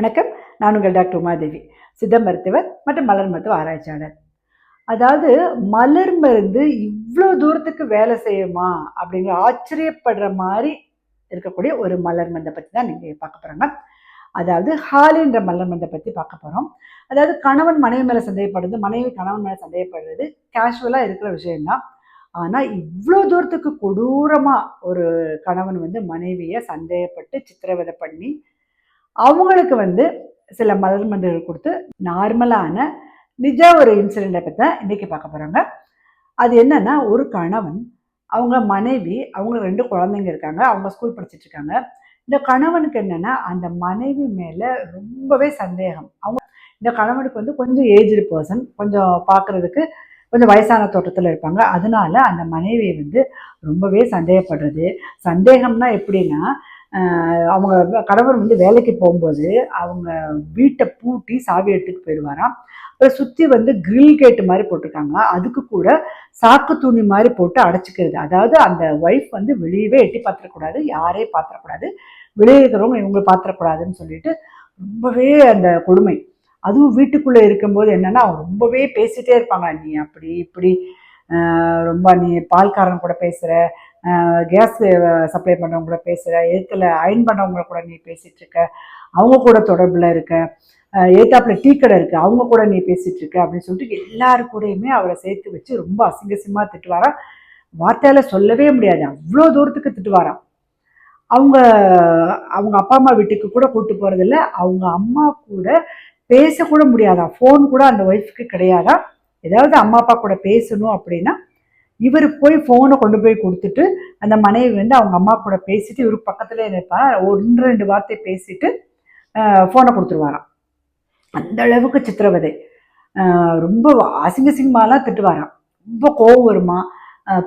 வணக்கம். நான் உங்கள் டாக்டர் உமாதேவி சித்த மருத்துவர் மற்றும் மலர் மருத்துவ ஆராய்ச்சியாளர். அதாவது மலர் மருந்து இவ்வளோ தூரத்துக்கு வேலை செய்யுமா அப்படிங்கிற ஆச்சரியப்படுற மாதிரி இருக்கக்கூடிய ஒரு மலர் மருந்தை பற்றி தான் நீங்கள் பார்க்க போகிறாங்க அதாவது ஹாலின்ற மலர் மருந்தை பற்றி பார்க்க போகிறோம் அதாவது கணவன் மனைவி மேலே சந்தேகப்படுறது மனைவி கணவன் மேலே சந்தேகப்படுறது கேஷுவலாக இருக்கிற விஷயம்தான் ஆனால் இவ்வளோ தூரத்துக்கு கொடூரமாக ஒரு கணவன் வந்து மனைவியை சந்தேகப்பட்டு சித்திரவதை பண்ணி அவங்களுக்கு வந்து சில மலர் மருந்துகள் கொடுத்து நார்மலான நிஜ ஒரு இன்சிடெண்ட்டை பற்றி தான் இன்றைக்கி பார்க்க போகிறாங்க அது என்னென்னா ஒரு கணவன் அவங்க மனைவி அவங்க ரெண்டு குழந்தைங்க இருக்காங்க அவங்க ஸ்கூல் படிச்சுட்டு இருக்காங்க. இந்த கணவனுக்கு என்னென்னா அந்த மனைவி மேலே ரொம்பவே சந்தேகம். அவங்க இந்த கணவனுக்கு வந்து கொஞ்சம் ஏஜ்டு பர்சன் கொஞ்சம் பார்க்குறதுக்கு கொஞ்சம் வயசான தோட்டத்தில் இருப்பாங்க. அதனால அந்த மனைவியை வந்து ரொம்பவே சந்தேகப்படுறது. சந்தேகம்னா எப்படின்னா அவங்க கணவர் வந்து வேலைக்கு போகும்போது அவங்க வீட்டை பூட்டி சாவி எடுத்துட்டு போயிடுவாராம். அப்புறம் சுற்றி வந்து கிரில் கேட்டு மாதிரி போட்டிருக்காங்க அதுக்கு கூட சாக்கு துணி மாதிரி போட்டு அடைச்சிக்கிறது. அதாவது அந்த ஒய்ஃப் வந்து வெளியவே எட்டி பார்த்துடக்கூடாது யாரே பார்த்துடக்கூடாது. வெளியே இருக்கிறவங்க இவங்க பார்த்துடக்கூடாதுன்னு சொல்லிட்டு ரொம்பவே அந்த கொடுமை. அதுவும் வீட்டுக்குள்ளே இருக்கும்போது என்னென்னா அவங்க ரொம்பவே பேசிகிட்டே இருப்பாங்க. நீ அப்படி இப்படி ரொம்ப நீ பால்காரன் கூட பேசுகிற கேஸ் சப்ளை பண்ணுறவங்க கூட பேசுகிற எழுத்தில் அயன் பண்ணுறவங்க கூட நீ பேசிகிட்டு இருக்க அவங்க கூட தொடர்பில் இருக்க ஏத்தாப்பில் டீ கடை இருக்குது அவங்க கூட நீ பேசிகிட்ருக்க அப்படின்னு சொல்லிட்டு எல்லாரு கூடயுமே அவரை சேர்த்து வச்சு ரொம்ப அசிங்கசியமாக திட்டுவாராம். வார்த்தையால் சொல்லவே முடியாது. அவ்வளோ தூரத்துக்கு திட்டுவாராம். அவங்க அவங்க அப்பா அம்மா வீட்டுக்கு கூட கூப்பிட்டு போகிறதில்ல அவங்க அம்மா கூட பேசக்கூட முடியாதா ஃபோன் கூட அந்த ஒய்ஃப்க்கு கிடையாதா ஏதாவது அம்மா அப்பா கூட பேசணும் அப்படின்னா இவர் போய் ஃபோனை கொண்டு போய் கொடுத்துட்டு அந்த மனைவி வந்து அவங்க அம்மா கூட பேசிட்டு இவருக்கு பக்கத்துலேயே இருப்பார் ஒன்று ரெண்டு வார்த்தை பேசிட்டு ஃபோனை கொடுத்துருவாராம். அந்த அளவுக்கு சித்திரவதை. ரொம்ப அசிங்க சிங்கமாலாம் திட்டுவாராம். ரொம்ப கோவம் வருமா?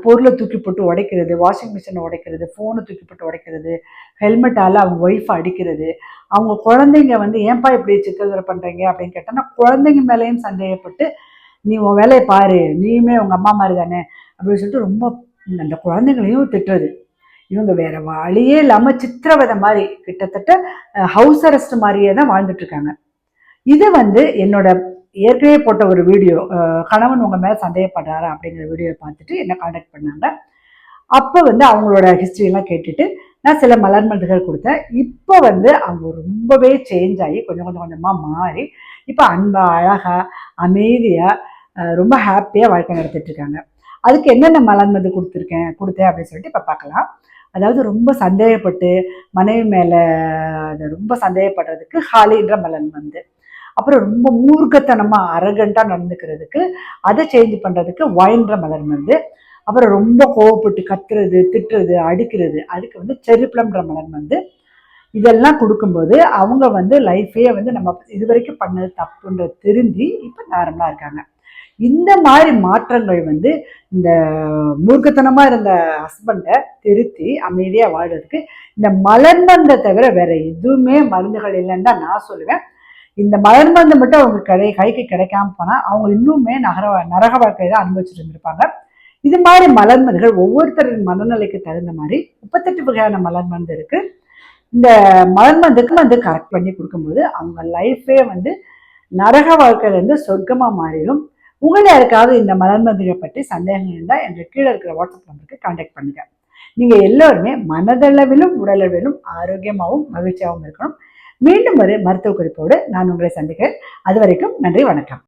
பொருளை தூக்கி போட்டு உடைக்கிறது வாஷிங் மிஷினை உடைக்கிறது ஃபோனை தூக்கி போட்டு உடைக்கிறது ஹெல்மெட்டால் அவங்க ஒய்ஃபை அடிக்கிறது. அவங்க குழந்தைங்க வந்து ஏன்பா இப்படி சித்திரவதை பண்ணுறீங்க அப்படின்னு கேட்டால் குழந்தைங்க மேலேயும் சந்தேகப்பட்டு நீ உன் வேலையை பாரு நீயுமே உங்கள் அம்மா மாதிரி தானே அப்படின்னு சொல்லிட்டு ரொம்ப அந்த குழந்தைங்களையும் திட்டுறது. இவங்க வேற வழியே இல்லாமல் சித்திரவதை மாதிரி கிட்டத்தட்ட ஹவுஸ் அரெஸ்ட் மாதிரியே தான் வாழ்ந்துட்டு இருக்காங்க இது வந்து என்னோட ஏற்கனவே போட்ட ஒரு வீடியோ கணவன் உங்கள் மேலே சந்தேகப்படுறாரா அப்படிங்கிற வீடியோவை பார்த்துட்டு என்ன காண்டாக்ட் பண்ணாங்க. அப்போ வந்து அவங்களோட ஹிஸ்ட்ரியெல்லாம் கேட்டுட்டு நான் சில மலர் மருந்துகள் கொடுத்தேன். இப்போ வந்து அவங்க ரொம்பவே சேஞ்ச் ஆகி கொஞ்சம் கொஞ்சம் கொஞ்சமாக மாறி இப்போ அன்பாக அழகாக அமைதியாக ரொம்ப ஹாப்பியாக வாழ்க்கை நடத்திட்டு இருக்காங்க அதுக்கு என்னென்ன மலன் வந்து கொடுத்துருக்கேன் கொடுத்தேன் அப்படின்னு சொல்லிட்டு இப்போ பார்க்கலாம். அதாவது ரொம்ப சந்தேகப்பட்டு மனைவி மேலே ரொம்ப சந்தேகப்படுறதுக்கு ஹாலின்ற மலன் வந்து அப்புறம் ரொம்ப மூர்க்கத்தனமாக அரகண்டாக நடந்துக்கிறதுக்கு அதை சேஞ்ச் பண்ணுறதுக்கு வயன்ற மலர் வந்து அப்புறம் ரொம்ப கோவப்பட்டு கத்துறது திட்டுறது அடிக்கிறது அதுக்கு வந்து செரிப்ளம்ன்ற மலர் வந்து இதெல்லாம் கொடுக்கும்போது அவங்க வந்து லைஃபே வந்து நம்ம இது வரைக்கும் பண்ணது தப்புன்ற தெரிஞ்சு இப்போ நார்மலாக இருக்காங்க. இந்த மாதிரி மாற்றங்கள் வந்து இந்த மூர்க்கத்தனமாக இருந்த ஹஸ்பண்டை திருத்தி அமைதியாக வாழ்கிறதுக்கு இந்த மலர்மந்தை தவிர வேற எதுவுமே மருந்துகள் இல்லைன்னு தான் நான் சொல்லுவேன். இந்த மலர்மருந்து மட்டும் அவங்க கிடை கைக்கு கிடைக்காம போனால் அவங்க இன்னுமே நகர நரக வாழ்க்கையை தான் அனுபவிச்சுட்டு இருந்திருப்பாங்க இது மாதிரி மலர்மருந்துகள் ஒவ்வொருத்தரின் மனநிலைக்கு தகுந்த மாதிரி முப்பத்தெட்டு வகையான மலர்மருந்து இருக்கு. இந்த மலர்மருந்துக்கு வந்து கரெக்ட் பண்ணி கொடுக்கும்போது அவங்க லைஃபே வந்து நரக வாழ்க்கையிலேருந்து சொர்க்கமாக மாறிடும். உங்கள் யாருக்காவது இந்த மலர் பற்றி சந்தேகங்கள் இருந்தால் என்ற கீழே இருக்கிற வாட்ஸ்அப் நம்பருக்கு கான்டாக்ட் பண்ணுங்கள் நீங்கள் எல்லோருமே மனதளவிலும் உடலளவிலும் ஆரோக்கியமாகவும் மகிழ்ச்சியாகவும் இருக்கணும். மீண்டும் ஒரு மருத்துவ குறிப்போடு நான் உங்களை சந்திக்கிறேன். அது வரைக்கும் நன்றி வணக்கம்.